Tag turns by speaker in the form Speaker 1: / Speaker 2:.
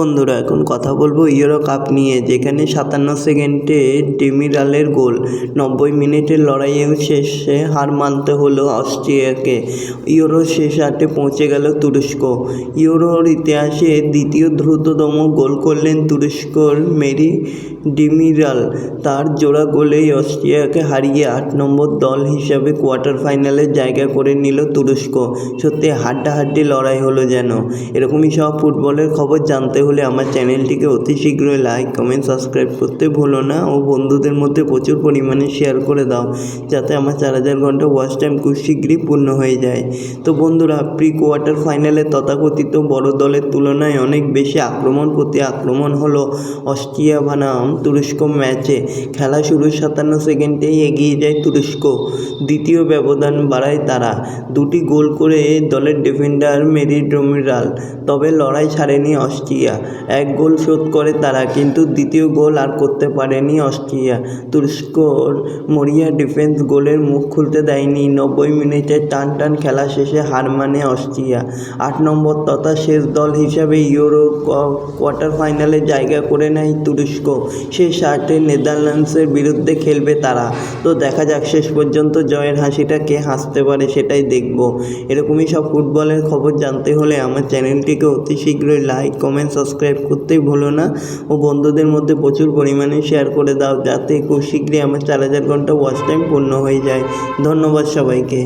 Speaker 1: বন্ধুরা, এখন কথা বলব ইউরো কাপ নিয়ে, যেখানে সাতান্ন সেকেন্ডে ডেমিরালের গোল, নব্বই মিনিটের লড়াইয়েও শেষে হার মানতে হলো অস্ট্রিয়াকে। ইউরো শেষ আটে পৌঁছে গেল তুরস্ক। ইউরোর ইতিহাসে দ্বিতীয় দ্রুততম গোল করলেন তুরস্কর মেরি ডিমিরাল। তার জোড়া গোলেই অস্ট্রিয়াকে হারিয়ে আট নম্বর দল হিসাবে কোয়ার্টার ফাইনালে জায়গা করে নিল তুরস্ক। সত্যি হাড্ডাহাড্ডি লড়াই হলো যেন। এরকমই সব ফুটবলের খবর জানতে হলে আমার চ্যানেলটিকে অতি শীঘ্রই লাইক কমেন্ট সাবস্ক্রাইব করতে ভুলো না ও বন্ধুদের মধ্যে প্রচুর পরিমাণে শেয়ার করে দাও, যাতে আমার চার হাজার ঘণ্টা ওয়াচ টাইম খুব শীঘ্রই পূর্ণ হয়ে যায়। তো বন্ধুরা প্রি কোয়ার্টার ফাইনালে তথাকথিত বড় দলের তুলনায় অনেক বেশি আক্রমণ প্রতি আক্রমণ হলো অস্ট্রিয়া বনাম তুরস্ক ম্যাচে খেলা শুরুর সাতান্ন সেকেন্ডেই এগিয়ে যায় তুরস্ক। দ্বিতীয় ব্যবধান বাড়ায় তারা। দুটি গোল করে দলের ডিফেন্ডার মেরি ডোমিরাল। তবে লড়াই ছাড়েনি অস্ট্রিয়া। এক গোল শোধ করে তারা, কিন্তু দ্বিতীয় গোল আর করতে পারেনি অস্ট্রিয়া। তুরস্কর মরিয়া ডিফেন্স গোলের মুখ খুলতে দেয়নি। নব্বই মিনিটে টান টান খেলা শেষে হার মানে অস্ট্রিয়া। আট নম্বর তথা শেষ দল হিসাবে ইউরো কোয়ার্টার ফাইনালে জায়গা করে নেয় তুরস্ক। শেষ আটে নেদারল্যান্ডসের বিরুদ্ধে খেলবে তারা। তো দেখা যাক, শেষ পর্যন্ত জয়ের হাসিটা কে হাসতে পারে সেটাই দেখব। এরকমই সব ফুটবলের খবর জানতে হলে আমার চ্যানেলটিকে অতি শীঘ্রই লাইক, কমেন্ট সাবস্ক্রাইব করতেই ভুলো না। ও বন্ধুদের মধ্যে প্রচুর পরিমাণে শেয়ার করে দাও, যাতে খুব শীঘ্রই আমার চার হাজার ঘণ্টা ওয়াচ টাইম পূর্ণ হয়ে যায়। ধন্যবাদ সবাইকে।